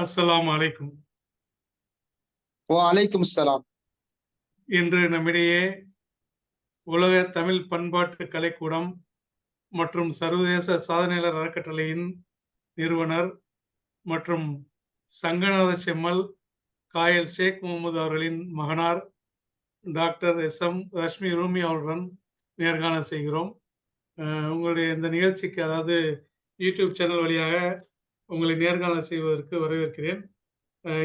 அஸ்ஸலாமு அலைக்கும் வலைக்கும் சலாம் இன்று நம்மிடையே உலக தமிழ் பண்பாட்டு கலைக்கூடம் மற்றும் சர்வதேச சாதனையாளர் அறக்கட்டளையின் நிறுவனர் மற்றும் சங்கநாத செம்மல் காயல் ஷேக் முகமது அவர்களின் மகனார் doctor S M Rashmi Rumi அவர்களுடன் நேர்காணல் செய்கிறோம். உங்களுடைய இந்த நிகழ்ச்சிக்கு அதாவது யூடியூப் சேனல் வழியாக உங்களை நேர்காணல் செய்வதற்கு வரவேற்கிறேன்.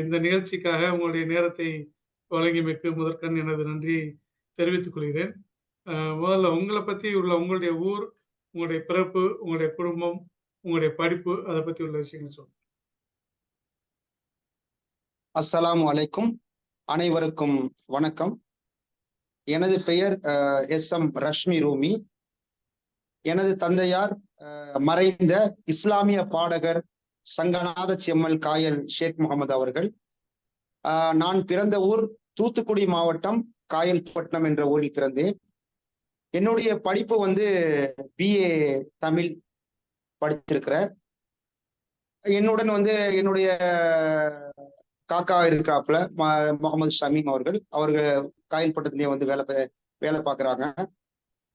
இந்த நிகழ்ச்சிக்காக உங்களுடைய நேரத்தை வழங்கியமைக்கு முதற்கண் எனது நன்றி தெரிவித்துக் கொள்கிறேன். முதல்ல உங்களை பற்றி உள்ள உங்களுடைய ஊர் உங்களுடைய பிறப்பு உங்களுடைய குடும்பம் உங்களுடைய படிப்பு அதை பற்றி உள்ள விஷயங்கள் சொல்லுங்க. அஸ்லாம் அலைக்கும். அனைவருக்கும் வணக்கம். எனது பெயர் எஸ் எம் ரஷ்மி ரூமி. எனது தந்தையார் அஹ், மறைந்த இஸ்லாமிய பாடகர் சங்கநாத செம்மல் காயல் ஷேக் முகமது அவர்கள். நான் பிறந்த ஊர் தூத்துக்குடி மாவட்டம் காயல்பட்டினம் என்ற ஊரில் பிறந்தேன். என்னுடைய படிப்பு வந்து பிஏ தமிழ் படிச்சிருக்கிறேன் என்னுடன் வந்து என்னுடைய காக்கா இருக்கிறாப்புல ம- முகமது ஷமீம் அவர்கள். அவர்கள் காயல்பட்டத்திலேயே வந்து வேலை வேலை பார்க்குறாங்க.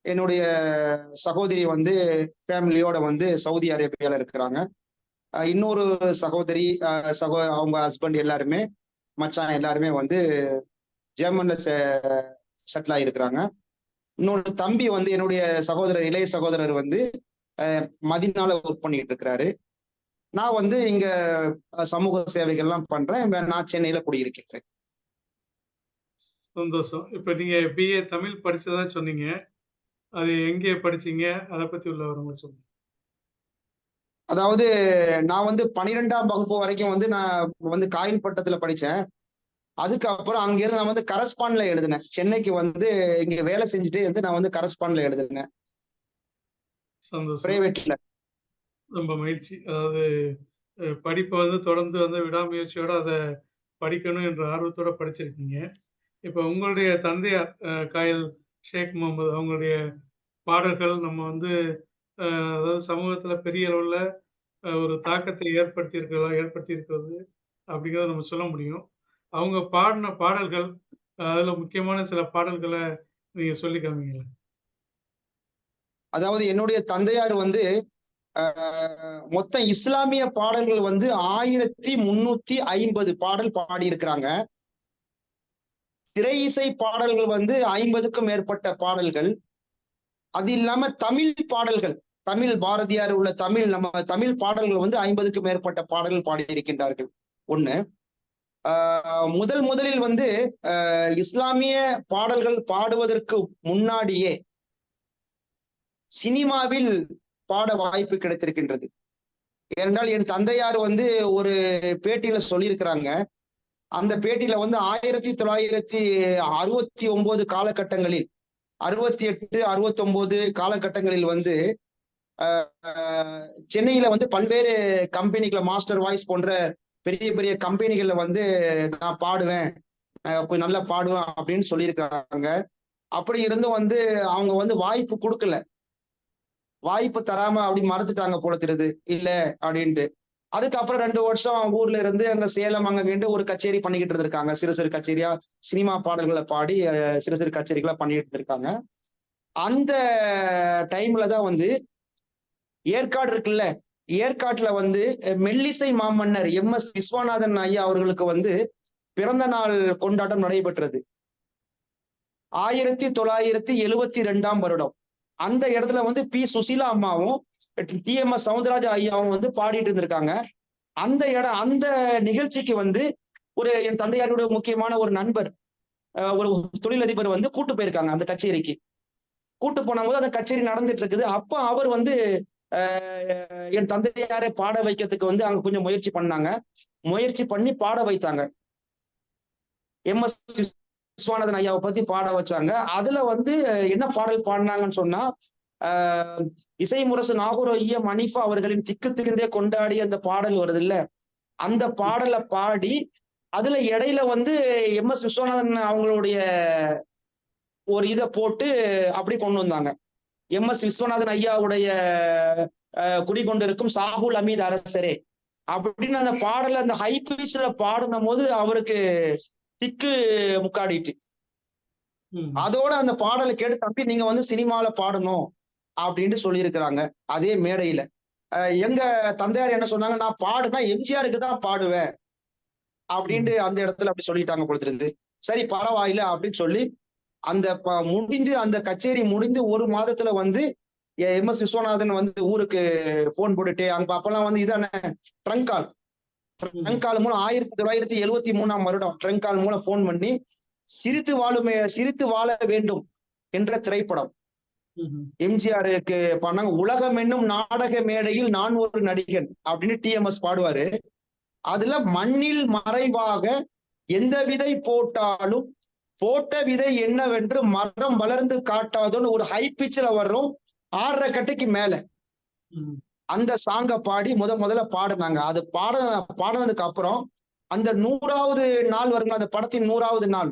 என்னுடைய சகோதரி வந்து ஃபேமிலியோட வந்து சவுதி அரேபியாவில் இருக்கிறாங்க. இன்னொரு சகோதரி சகோ அவங்க ஹஸ்பண்ட் எல்லாருமே மச்சான் எல்லாருமே வந்து ஜெர்மன்ல செட்டில் ஆகியிருக்கிறாங்க இன்னொரு தம்பி வந்து என்னுடைய சகோதரர் இளைய சகோதரர் வந்து மதினால ஒர்க் பண்ணிட்டு இருக்கிறாரு. நான் வந்து இங்க சமூக சேவைகள்லாம் பண்றேன். நான் சென்னையில குடியிருக்கிறேன் சந்தோஷம். இப்போ நீங்கள் பிஏ தமிழ் படிச்சதா சொன்னீங்க. அது எங்கே படிச்சீங்க? அதை பற்றி உள்ள வரவங்க சொல்லுங்க. அதாவது நான் வந்து பன்னிரெண்டாம் வகுப்பு வரைக்கும் வந்து நான் வந்து காயில் பட்டத்துல படிச்சேன். அதுக்கப்புறம் அங்கிருந்து நான் வந்து கரஸ்பாண்ட்ல எழுதினேன். சென்னைக்கு வந்து இங்க வேலை செஞ்சுட்டு வந்து நான் வந்து கரஸ்பாண்ட்ல எழுதினேன். பிரைவேட்ல. ரொம்ப மகிழ்ச்சி. அதாவது படிப்பை வந்து தொடர்ந்து வந்து விடாமுயற்சியோட அதை படிக்கணும் என்ற ஆர்வத்தோட படிச்சிருக்கீங்க. இப்போ உங்களுடைய தந்தையார் காயல் ஷேக் முகமது அவங்களுடைய பாடல்கள் நம்ம வந்து அதாவது சமூகத்துல பெரிய அளவுல ஒரு தாக்கத்தை ஏற்படுத்தியிருக்கலாம் ஏற்படுத்தியிருக்கிறது அப்படிங்கிறத நம்ம சொல்ல முடியும். அவங்க பாடின பாடல்கள் அதுல முக்கியமான சில பாடல்களை நீங்க சொல்லி காமிங்களா அதாவது என்னுடைய தந்தையார் வந்து ஆஹ், மொத்தம் இஸ்லாமிய பாடல்கள் வந்து ஆயிரத்தி முன்னூத்தி ஐம்பது பாடல் பாடியிருக்கிறாங்க. திரை இசை பாடல்கள் வந்து ஐம்பதுக்கும் மேற்பட்ட பாடல்கள். அது இல்லாம தமிழ் பாடல்கள் தமிழ் பாரதியார் உள்ள தமிழ் நம்ம தமிழ் பாடல்கள் வந்து ஐம்பதுக்கும் மேற்பட்ட பாடல்கள் பாடியிருக்கின்றார்கள். ஒண்ணு. ஆஹ் முதல் முதலில் வந்து இஸ்லாமிய பாடல்கள் பாடுவதற்கு முன்னாடியே சினிமாவில் பாட வாய்ப்பு கிடைத்திருக்கின்றது. ஏனென்றால் என் தந்தையார் வந்து ஒரு பேட்டியில சொல்லியிருக்கிறாங்க. அந்த பேட்டியில வந்து ஆயிரத்தி தொள்ளாயிரத்தி அறுபத்தி ஒன்பது காலகட்டங்களில் அறுபத்தி எட்டு அறுபத்தி ஒன்பது காலகட்டங்களில் வந்து சென்னையில வந்து பல்வேறு கம்பெனிகளை மாஸ்டர் வாய்ஸ் போன்ற பெரிய பெரிய கம்பெனிகள்ல வந்து நான் பாடுவேன். போய் நல்லா பாடுவேன் அப்படின்னு சொல்லியிருக்காங்க. அப்படி இருந்தும் வந்து அவங்க வந்து வாய்ப்பு கொடுக்கல. வாய்ப்பு தராம அப்படி மறுத்துட்டாங்க போல தெரியுது. இல்ல அப்படின்ட்டு. அதுக்கப்புறம் ரெண்டு வருஷம் அவங்க ஊர்ல இருந்து அங்க சேலம் அங்க வேண்டும் ஒரு கச்சேரி பண்ணிக்கிட்டு இருந்திருக்காங்க. சிறு சிறு கச்சேரியா சினிமா பாடல்களை பாடி சிறு சிறு கச்சேரிகளா பண்ணிட்டு இருக்காங்க அந்த டைம்ல தான் வந்து ஏற்காடு இருக்குல்ல ஏற்காட்டுல வந்து மெல்லிசை மாமன்னர் எம். எஸ். விஸ்வநாதன் ஐயா அவர்களுக்கு வந்து பிறந்த நாள் கொண்டாட்டம் நடைபெற்றது. ஆயிரத்தி தொள்ளாயிரத்தி எழுவத்தி ரெண்டாம் வருடம். அந்த இடத்துல வந்து பி. சுசீலா அம்மாவும் டி. எம். எஸ். சவுந்தரராஜ ஐயாவும் வந்து பாடிட்டு இருந்திருக்காங்க. அந்த இடம் அந்த நிகழ்ச்சிக்கு வந்து ஒரு என் தந்தையாருடைய முக்கியமான ஒரு நண்பர் ஒரு தொழிலதிபர் வந்து கூட்டு போயிருக்காங்க அந்த கச்சேரிக்கு. கூட்டு போனபோது அந்த கச்சேரி நடந்துட்டு இருக்குது. அப்ப அவர் வந்து என் தந்தையாரை பாட வைக்கிறதுக்கு வந்து அங்க கொஞ்சம் முயற்சி பண்ணாங்க. முயற்சி பண்ணி பாட வைத்தாங்க. எம் எஸ் விஸ்வநாதன் ஐயாவை பத்தி பாட வச்சாங்க. அதுல வந்து என்ன பாடல் பாடினாங்கன்னு சொன்னா ஆஹ் இசை முரசு நாகூர் ஐயா மணிஃபா அவர்களின் திக்கு திக்குந்தே கொண்டாடி அந்த பாடல் வருது இல்ல அந்த பாடலை பாடி அதுல இடையில வந்து எம் எஸ் விஸ்வநாதன் அவங்களுடைய ஒரு இதை போட்டு அப்படி கொண்டு வந்தாங்க. எம் எஸ் விஸ்வநாதன் ஐயாவுடைய குடிகொண்டிருக்கும் சாகுல் அமீத் அரசரே. அப்படின்னு அந்த பாடல அந்த ஹை பீஸ்ல பாடின போது அவருக்கு திக்கு முக்காடிட்டு. அதோட அந்த பாடலை கேட்டு தம்பி நீங்க வந்து சினிமால பாடணும் அப்படின்ட்டு சொல்லியிருக்கிறாங்க அதே மேடையில. அஹ் எங்க தந்தையார் என்ன சொன்னாங்க நான் பாடுனா எம்ஜிஆருக்கு தான் பாடுவேன் அப்படின்ட்டு அந்த இடத்துல அப்படி சொல்லிட்டாங்க பொழுது சரி பரவாயில்ல அப்படின்னு சொல்லி அந்த முடிந்து அந்த கச்சேரி முடிந்து ஒரு மாதத்துல வந்து எம் எஸ் விஸ்வநாதன் வந்து ஊருக்கு போன் போட்டுட்டு அங்க அப்பெல்லாம் வந்து இதான ட்ரங்க் கால் ட்ரங்க் கால் மூலம் ஆயிரத்தி தொள்ளாயிரத்தி எழுவத்தி மூணாம் வருடம் ட்ரங்க் கால் மூலம் போன் பண்ணி சிரித்து வாழுமே சிரித்து வாழ வேண்டும் என்ற திரைப்படம். எம்ஜிஆருக்கு பண்ணாங்க. உலகம் என்னும் நாடக மேடையில் நான் ஒரு நடிகன் அப்படின்னு டிஎம்எஸ் பாடுவாரு. அதுல மண்ணில் மறைவாக எந்த விதை போட்டாலும் போட்ட விதை என்னவென்று மரம் வளர்ந்து காட்டாதோன்னு ஒரு ஹை பிச்சில் வர்றோம் ஆறரை கட்டைக்கு மேல. அந்த சாங்க பாடி முத முதல்ல பாடினாங்க. அது பாட பாடினதுக்கு அப்புறம் அந்த நூறாவது நாள் வருங்க அந்த படத்தின் நூறாவது நாள்.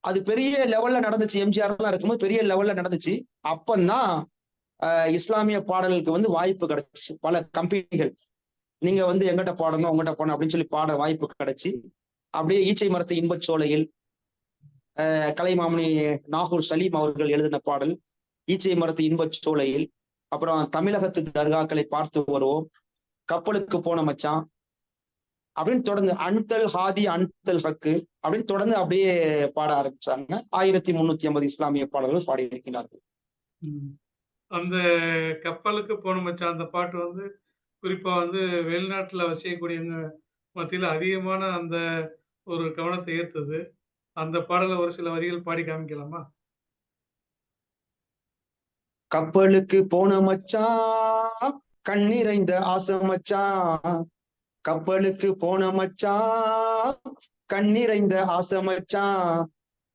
அது பெரிய லெவல்ல நடந்துச்சு. எம்ஜிஆர் எல்லாம் இருக்கும்போது பெரிய லெவல்ல நடந்துச்சு. அப்பந்தான் இஸ்லாமிய பாடலுக்கு வந்து வாய்ப்பு கிடைச்சு. பல கம்பெனிகள் நீங்க வந்து எங்கிட்ட பாடணும் உங்ககிட்ட பாடணும் அப்படின்னு சொல்லி பாட வாய்ப்பு கிடைச்சு. அப்படியே ஈச்சை மரத்து இன்பச் சோலையில் கலைமாமணி நாகூர் சலீம் அவர்கள் எழுதின பாடல் ஈச்சை மரத்து இன்பச் சோலையில். அப்புறம் தமிழகத்து தர்காக்களை பார்த்து வருவோம். கப்பலுக்கு போன மச்சான். அப்படின்னு தொடர்ந்து அன்தல் ஹாதி அன்தல் ஹக்கு அப்படின்னு தொடர்ந்து அப்படியே பாட ஆரம்பிச்சாங்க. ஆயிரத்தி முன்னூத்தி ஐம்பது இஸ்லாமிய பாடல்கள் பாடி இருக்கிறார்கள் அந்த கப்பலுக்கு போன மச்சான் அந்த பாட்டு வந்து குறிப்பா வந்து வெளிநாட்டுல வசிக்கக்கூடிய மத்தியில அதிகமான அந்த ஒரு கவனத்தை ஈர்த்தது. அந்த பாடல ஒரு சில வரிகள் பாடி காமிக்கலாமா? கப்பலுக்கு போன மச்சான் கண்ணிறைந்த ஆசை மச்சான் கப்பலுக்கு போன மச்சான் கண்ணிறைந்த ஆசை மச்சான்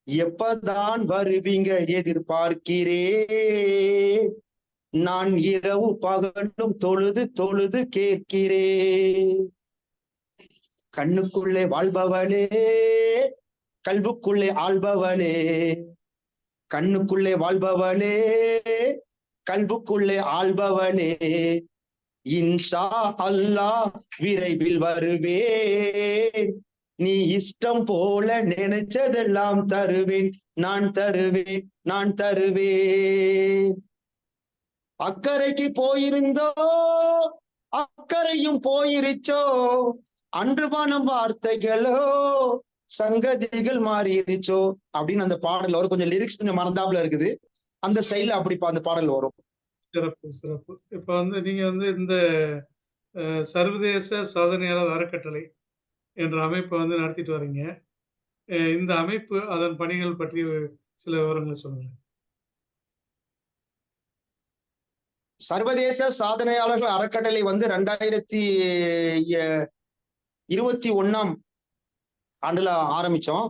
எப்பதான் வருவீங்க எதிர்பார்க்கிறேன் நான் இரவு பகலும் தொழுது தொழுது கேட்கிறேன் கண்ணுக்குள்ளே வாழ்பவளே கல்வுக்குள்ளே ஆள்பவளே கண்ணுக்குள்ளே வாழ்பவளே கல்புக்குள்ளே ஆள்பவளே இன்ஷா அல்லாஹ் விரைவில் வருவேன். நீ இஷ்டம் போல நினைச்சதெல்லாம் தருவேன். நான் தருவேன் நான் தருவேன். அக்கறைக்கு போயிருந்தோ அக்கறையும் போயிருச்சோ? அன்று பணம் வார்த்தைகளோ சங்கதிகள் மாறிடுச்சோ அப்படின்னு அந்த பாடல் வரும். கொஞ்சம் லிரிக்ஸ் கொஞ்சம் மறந்தாப்புல இருக்குது. அந்த ஸ்டைல்ல அப்படி அந்த பாடல் வரும். சிறப்பு சிறப்பு. இப்ப வந்து நீங்க வந்து இந்த சர்வதேச சாதனையாளர் அறக்கட்டளை என்ற அமைப்பை வந்து நடத்திட்டு வர்றீங்க அஹ், இந்த அமைப்பு அதன் பணிகள் பற்றி சில விவரங்களை சொல்லுங்க. சர்வதேச சாதனையாளர்கள் அறக்கட்டளை வந்து ரெண்டாயிரத்தி இருபத்தி ஒண்ணாம் ஆண்டுல ஆரம்பிச்சோம்.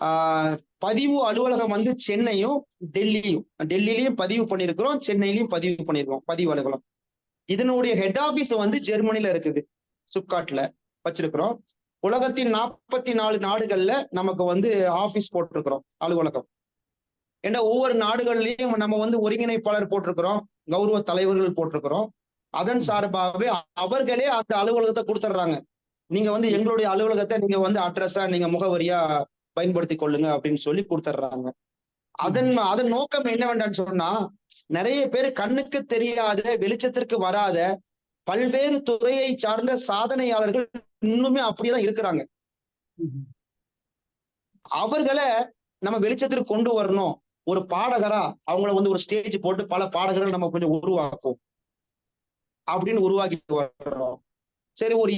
ஆஹ் பதிவு அலுவலகம் வந்து சென்னையும் டெல்லியும். டெல்லியிலையும் பதிவு பண்ணியிருக்கிறோம் சென்னையிலையும் பதிவு பண்ணியிருக்கோம் பதிவு அலுவலகம் இதனுடைய ஹெட் ஆபீஸ் வந்து ஜெர்மனில இருக்குது சுப்காட்ல வச்சிருக்கிறோம். உலகத்தின் நாற்பத்தி நாலு நாடுகள்ல நமக்கு வந்து ஆபீஸ் போட்டிருக்கிறோம் அலுவலகம். ஏன்னா ஒவ்வொரு நாடுகள்லயும் நம்ம வந்து ஒருங்கிணைப்பாளர் போட்டிருக்கிறோம் கௌரவ தலைவர்கள் போட்டிருக்கிறோம். அதன் சார்பாகவே அவர்களே அந்த அலுவலகத்தை கொடுத்துட்றாங்க. நீங்க வந்து எங்களுடைய அலுவலகத்தை நீங்க வந்து அட்ரஸா நீங்க முகவரியா பயன்படுத்தி கொள்ளுங்க அப்படின்னு சொல்லி கொடுத்துட்றாங்க. அதன் அதன் நோக்கம் என்னவென்றான்னு சொன்னா நிறைய பேர் கண்ணுக்கு தெரியாத வெளிச்சத்திற்கு வராத பல்வேறு துறையை சார்ந்த சாதனையாளர்கள் இன்னுமே அப்படியேதான் இருக்கிறாங்க. அவர்களை நம்ம வெளிச்சத்திற்கு கொண்டு வரணும். ஒரு பாடகரா அவங்கள வந்து ஒரு ஸ்டேஜ் போட்டு பல பாடகர்கள் நம்ம கொஞ்சம் உருவாக்குவோம் அப்படின்னு உருவாக்கி வர்றோம். சரி ஒரு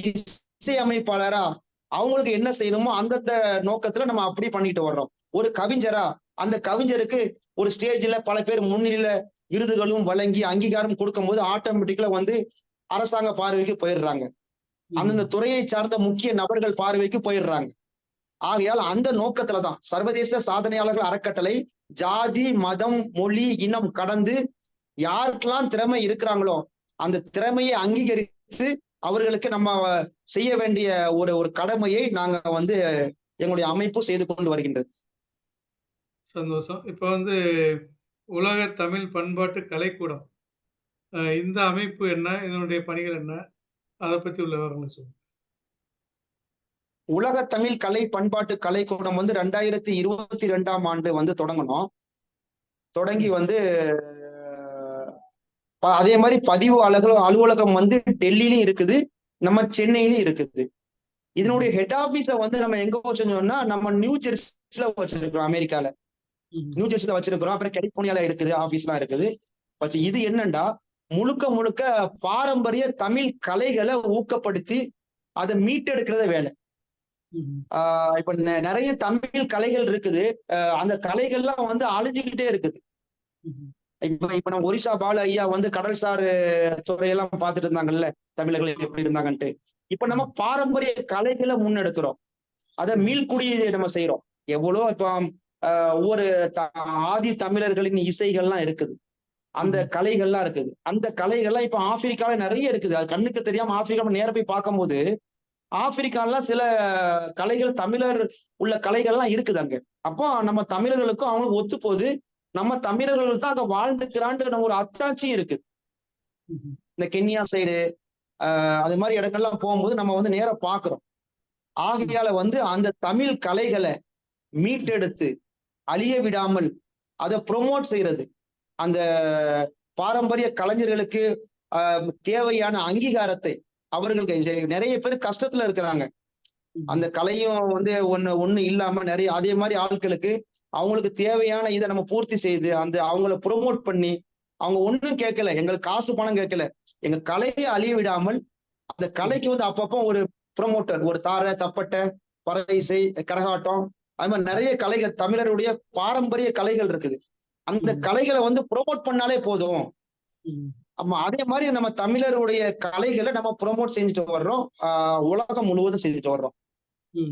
இசை அமைப்பாளரா அவங்களுக்கு என்ன செய்யணுமோ அந்தந்த நோக்கத்துல நம்ம அப்படி பண்ணிட்டு வர்றோம். ஒரு கவிஞரா அந்த கவிஞருக்கு ஒரு ஸ்டேஜ்ல பல பேர் முன்னிலையில விருதுகளும் வழங்கி அங்கீகாரம் கொடுக்கும்போது ஆட்டோமேட்டிக்கலா வந்து அரசாங்க பார்வைக்கு போயிடுறாங்க. அந்தந்த துறையை சார்ந்த முக்கிய நபர்கள் பார்வைக்கு போயிடுறாங்க. ஆகையால் அந்த நோக்கத்துல தான் சர்வதேச சாதனையாளர்கள் அறக்கட்டளை ஜாதி மதம் மொழி இனம் கடந்து யாருக்கெல்லாம் திறமை இருக்கிறாங்களோ அந்த திறமையை அங்கீகரித்து அவர்களுக்கு நம்ம செய்ய வேண்டிய ஒரு ஒரு கடமையை நாங்க வந்து எங்களுடைய அமைப்பு செய்து கொண்டு வருகின்றது. சந்தோஷம். இப்ப வந்து உலக தமிழ் பண்பாட்டு கலைக்கூடம். இந்த அமைப்பு என்ன? இதனுடைய பணிகள் என்ன? அத பத்தி உள்ள விவரங்களை சொல்லுங்க. உலக தமிழ் கலை பண்பாட்டு கலைக்கூடம் வந்து ரெண்டாயிரத்தி இருபத்தி ரெண்டாம் ஆண்டு வந்து தொடங்கணும். தொடங்கி வந்து அதே மாதிரி பதிவு அலுவலகம் அலுவலகம் வந்து டெல்லியிலும் இருக்குது நம்ம சென்னையிலும் இருக்குது. இதனுடைய ஹெட் ஆபீஸ வந்து நம்ம எங்க வச்சிருந்தோம்னா நம்ம நியூ ஜெர்சில வச்சிருக்கிறோம் அமெரிக்கால. நியூ ஜெர்சில வச்சிருக்கிறோம். அப்புறம் கலிபோர்னியால இருக்குது ஆபீஸ்லாம் இருக்குது. வச்சு இது என்னண்டா முழுக்க முழுக்க பாரம்பரிய தமிழ் கலைகளை ஊக்கப்படுத்தி அதை மீட்டெடுக்கிறத வேலை. ஆஹ் இப்ப நிறைய தமிழ் கலைகள் இருக்குது. அந்த கலைகள்லாம் வந்து அழிஞ்சுக்கிட்டே இருக்குது. இப்ப இப்ப நம்ம ஒரிசா பால ஐயா வந்து கடல்சார் துறையெல்லாம் பார்த்துட்டு இருந்தாங்கல்ல தமிழர்கள் எப்படி இருந்தாங்கன்ட்டு. இப்ப நம்ம பாரம்பரிய கலைகளை முன்னெடுக்கிறோம். அதை மீள்குடி நம்ம செய்யறோம் எவ்வளோ இப்போ ஒவ்வொரு ஆதி தமிழர்களின் இசைகள்லாம் இருக்குது. அந்த கலைகள்லாம் இருக்குது. அந்த கலைகள்லாம் இப்ப ஆப்பிரிக்கால நிறைய இருக்குது. அது கண்ணுக்கு தெரியாம ஆப்பிரிக்கா நேர போய் பார்க்கும்போது ஆப்பிரிக்கால சில கலைகள் தமிழர் உள்ள கலைகள்லாம் இருக்குது அங்க. அப்போ நம்ம தமிழர்களுக்கும் அவங்களுக்கு ஒத்து போகுது நம்ம தமிழர்கள் தான் அங்க வாழ்ந்துக்கிறான்ற ஒரு அத்தாட்சியும் இருக்குது இந்த கென்யா சைடு ஆஹ் அது மாதிரி இடங்கள்லாம் போகும்போது நம்ம வந்து நேரா பாக்குறோம். ஆகையால வந்து அந்த தமிழ் கலைகளை மீட்டெடுத்து அழிய விடாமல் அதை ப்ரொமோட் செய்யறது அந்த பாரம்பரிய கலைஞர்களுக்கு ஆஹ் தேவையான அங்கீகாரத்தை அவர்களுக்கு நிறைய பேர் கஷ்டத்துல இருக்கிறாங்க. அந்த கலையும் வந்து ஒண்ணு ஒண்ணு இல்லாம நிறைய அதே மாதிரி ஆட்களுக்கு அவங்களுக்கு தேவையான இதை நம்ம பூர்த்தி செய்து அந்த அவங்கள ப்ரொமோட் பண்ணி அவங்க ஒண்ணும் கேட்கல எங்களுக்கு காசு பணம் கேட்கல எங்க கலையை அழிய விடாமல் அந்த கலைக்கு வந்து அப்பப்போ ஒரு ப்ரொமோட்டர் ஒரு தாரை தப்பட்டை பறையிசை கரகாட்டம் அது மாதிரி நிறைய கலைகள் தமிழருடைய பாரம்பரிய கலைகள் இருக்குது அந்த. கலைகளை வந்து ப்ரொமோட் பண்ணாலே போதும். ஆமா அதே மாதிரி நம்ம தமிழருடைய கலைகளை நம்ம ப்ரொமோட் செஞ்சுட்டு வர்றோம் உலகம் முழுவதும் செஞ்சுட்டு வர்றோம்.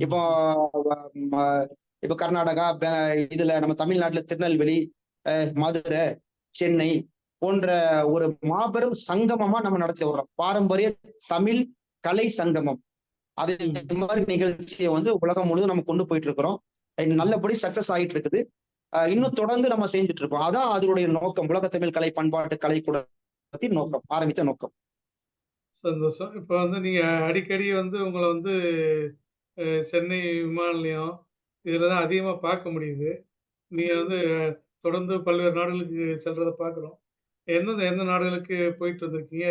இப்போ இப்போ கர்நாடகா பே- இதுல நம்ம தமிழ்நாட்டுல திருநெல்வேலி அஹ், மதுரை சென்னை போன்ற ஒரு மாபெரும் சங்கமமா நம்ம நடத்தி வர்றோம். பாரம்பரிய தமிழ் கலை சங்கமம். அது இந்த மாதிரி நிகழ்ச்சியை வந்து உலகம் முழுவதும் நம்ம கொண்டு போயிட்டு இருக்கிறோம். நல்லபடி சக்சஸ் ஆயிட்டு இருக்குது. இன்னும் தொடர்ந்து நம்ம செஞ்சுட்டு இருக்கோம். அதான் அதனுடைய நோக்கம். உலக தமிழ் கலை பண்பாட்டு கலை கூடத்தின் நோக்கம் ஆரம்பித்த நோக்கம். சந்தோஷம். இப்ப வந்து நீங்க அடிக்கடி வந்து உங்களை வந்து சென்னை விமான நிலையம் இதுல தான் அதிகமா பார்க்க முடியுது. நீங்க வந்து தொடர்ந்து பல்வேறு நாடுகளுக்கு செல்றத பார்க்குறோம். எந்தெந்த எந்த நாடுகளுக்கு போயிட்டு வந்திருக்கீங்க?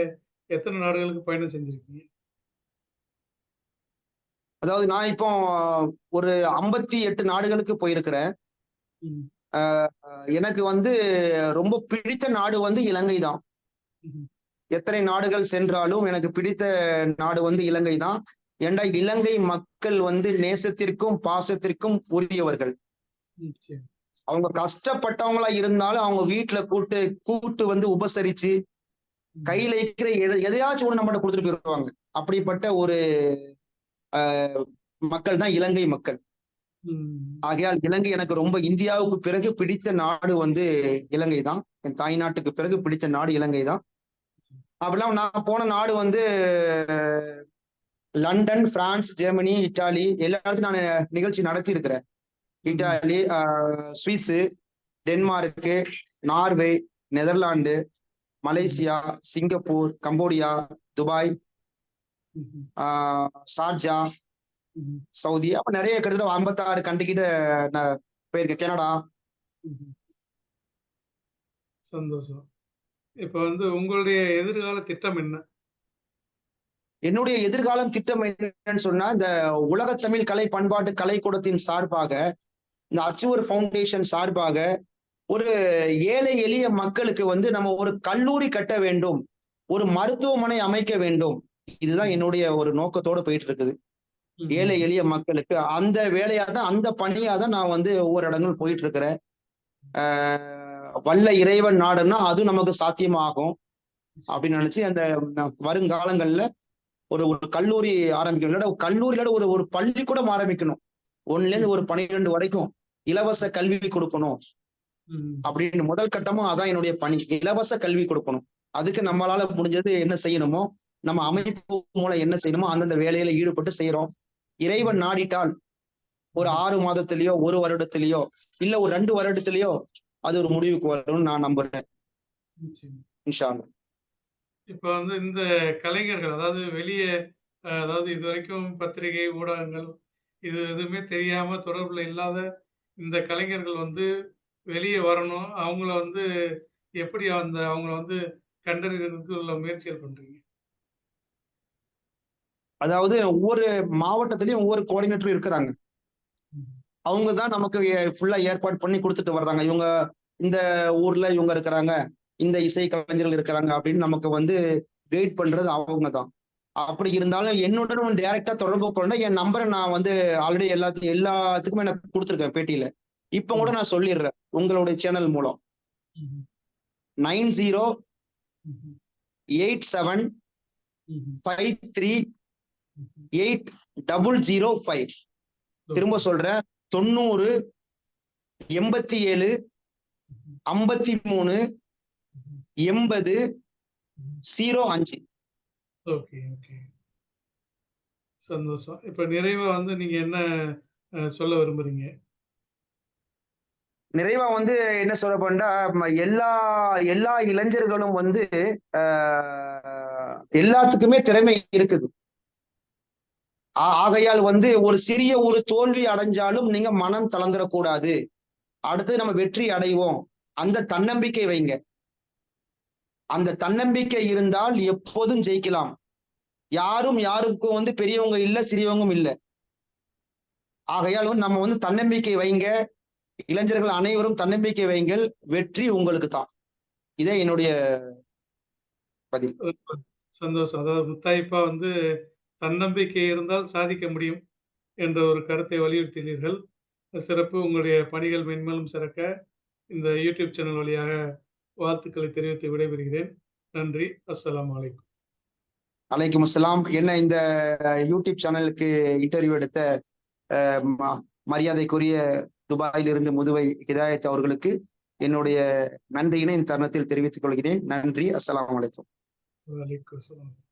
எத்தன நாடுகளுக்கு பயணம் செஞ்சிருக்கீங்க? அதாவது நான் இப்போ ஒரு ஐம்பத்தி எட்டு நாடுகளுக்கு போயிருக்கிறேன் எனக்கு வந்து ரொம்ப பிடித்த நாடு வந்து இலங்கை தான். எத்தனை நாடுகள் சென்றாலும் எனக்கு பிடித்த நாடு வந்து இலங்கை தான் ஏண்டா இலங்கை மக்கள் வந்து நேசத்திற்கும் பாசத்திற்கும் உரியவர்கள். அவங்க கஷ்டப்பட்டவங்களா இருந்தாலும் அவங்க வீட்டுல கூட்டு கூட்டு வந்து உபசரிச்சு. கையில இருக்கிற எத- எதையாச்சும் ஒண்ணு நம்மகிட்ட கொடுத்துட்டு போயிடுவாங்க அப்படிப்பட்ட ஒரு அஹ், மக்கள் தான் இலங்கை மக்கள். ஆகையால் இலங்கை எனக்கு ரொம்ப இந்தியாவுக்கு பிறகு பிடித்த நாடு வந்து இலங்கை தான் என் தாய் நாட்டுக்கு பிறகு பிடித்த நாடு இலங்கை தான் அப்படிலாம் நான் போன நாடு வந்து லண்டன் பிரான்ஸ் ஜெர்மனி இட்டாலி எல்லா இடத்துலையும் நான் நிகழ்ச்சி நடத்தி இருக்கிறேன் Italy Swiss Denmark Norway Netherlands Malaysia Singapore Cambodia Dubai ம்ஹ்ம். ஷார்ஜா சவுதி அப்ப நிறைய கிட்டத்தட்ட ஐம்பத்தாறு கண்ட்ரி நான் போயிருக்கேன் கனடா சந்தோஷம். இப்ப வந்து உங்களுடைய எதிர்கால திட்டம் என்ன? என்னுடைய எதிர்காலம் திட்டம் என்னன்னு சொன்னா இந்த உலக தமிழ் கலை பண்பாட்டு கலைக்கூடத்தின் சார்பாக இந்த அச்சுவர் ஃபவுண்டேஷன் சார்பாக ஒரு ஏழை எளிய மக்களுக்கு வந்து நம்ம ஒரு கல்லூரி கட்ட வேண்டும் ஒரு மருத்துவமனை அமைக்க வேண்டும். இதுதான் என்னுடைய ஒரு நோக்கத்தோட போயிட்டு இருக்குது. ஏழை எளிய மக்களுக்கு அந்த வேலையா தான் அந்த பணியா தான் நான் வந்து ஒவ்வொரு இடங்கள் போயிட்டு இருக்கிறேன் வல்ல இறைவன் நாடுன்னா அது நமக்கு சாத்தியமாகும். அப்படின்னு நினைச்சு அந்த வருங்காலங்கள்ல ஒரு ஒரு கல்லூரி ஆரம்பிக்கணும். இல்லாட்ட ஒரு கல்லூரி இல்லாட்ட ஒரு ஒரு பள்ளிக்கூடம் ஆரம்பிக்கணும். ஒண்ணுல இருந்து ஒரு பன்னிரெண்டு வரைக்கும் இலவச கல்வி கொடுக்கணும். அப்படின்னு முதல் கட்டமும் அதான் என்னுடைய பணி. இலவச கல்வி கொடுக்கணும். அதுக்கு நம்மளால முடிஞ்சது என்ன செய்யணுமோ நம்ம அமைப்பு மூலம் என்ன செய்யணுமோ அந்தந்த வேலையில ஈடுபட்டு செய்யறோம் இறைவன் நாடிட்டால் ஒரு ஆறு மாதத்திலேயோ ஒரு வருடத்திலேயோ இல்ல ஒரு ரெண்டு வருடத்திலேயோ அது ஒரு முடிவுக்கு வரும்னு நான் நம்புறேன். இன்ஷா. இப்ப வந்து இந்த கலைஞர்கள் அதாவது வெளிய அ அதாவது இதுவரைக்கும் பத்திரிகை, ஊடகங்கள் இது எதுவுமே தெரியாம தொடர்புல இல்லாத இந்த கலைஞர்கள் வந்து வெளிய வரணும். அவங்கள வந்து எப்படி அந்த அவங்கள வந்து கண்டறியறதுக்கு உள்ள முயற்சிகள் பண்றீங்க? அதாவது ஒவ்வொரு மாவட்டத்திலயும் ஒவ்வொரு கோஆர்டினேட்டர் இருக்கிறாங்க. ம். அவங்க தான் நமக்கு ஃபுல்லா ஏற்பாடு பண்ணி குடுத்துட்டு வர்றாங்க. இவங்க இந்த ஊர்ல இவங்க இருக்கிறாங்க. இந்த இசை கலைஞர்கள் இருக்கிறாங்க அப்படின்னு நமக்கு வந்து கைட் பண்றது அவங்க தான். அப்படி இருந்தாலும் என்னுடன் டைரக்டா தொடர்பு கொண்டா என் நம்பரை நான் வந்து ஆல்ரெடி எல்லாத்தையும் எல்லாத்துக்குமே நான் கொடுத்துருக்கேன் பேட்டியில. இப்ப கூட நான் சொல்லிடுறேன். உங்களுடைய சேனல் மூலம். Nine zero eight seven five three eight double zero five திரும்ப சொல்றேன். தொண்ணூறு எண்பத்தி ஏழு ஐம்பத்தி மூணு 80 ம். 05 ஓகே, ஓகே. சந்தோஷம். இப்ப நிறைவா வந்து நீங்க என்ன சொல்ல விரும்புறீங்க? நிறைவா வந்து என்ன சொல்ல போனா, எல்லா எல்லா இளைஞர்களும் வந்து எல்லாத்துக்குமே திறமை இருக்குது. ஆகையால் வந்து ஒரு சிறிய ஒரு தோல்வி அடைஞ்சாலும் நீங்க மனம் தளர்ந்துறக்கூடாது. அடுத்து நம்ம வெற்றி அடைவோம். அந்த தன்னம்பிக்கை வைங்க. அந்த தன்னம்பிக்கை இருந்தால் எப்போதும் ஜெயிக்கலாம். யாரும் யாருக்கும் வந்து பெரியவங்க இல்ல, சிறியவங்களும் இல்ல. ஆகையால் நம்ம வந்து தன்னம்பிக்கை வைங்க. இளைஞர்கள் அனைவரும் தன்னம்பிக்கை வைங்கள் வெற்றி உங்களுக்கு தான். இதே என்னுடைய பதில். சந்தோஷம். அதாவது முத்தாய்ப்பா வந்து தன்னம்பிக்கை இருந்தால் சாதிக்க முடியும் என்ற ஒரு கருத்தை வலியுறுத்தினீர்கள். சிறப்பு. உங்களுடைய பணிகள் மென்மேலும் சிறக்க இந்த யூடியூப் சேனல் வழியாக வாழ்த்துக்களை தெரிவித்து விடைபெறுகிறேன். நன்றி. அஸ்ஸலாமு அலைக்கும். அலைக்கும் அஸ்ஸலாம். என்ன இந்த யூடியூப் சேனலுக்கு இன்டர்வியூ எடுத்த மரியாதைக்குரிய துபாயிலிருந்து முதுவை ஹிதாயத் அவர்களுக்கு என்னுடைய நன்றியினை இந்த தருணத்தில் தெரிவித்துக் கொள்கிறேன். நன்றி. அலைக்கும். வலைக்கும் அஸ்ஸலாம்.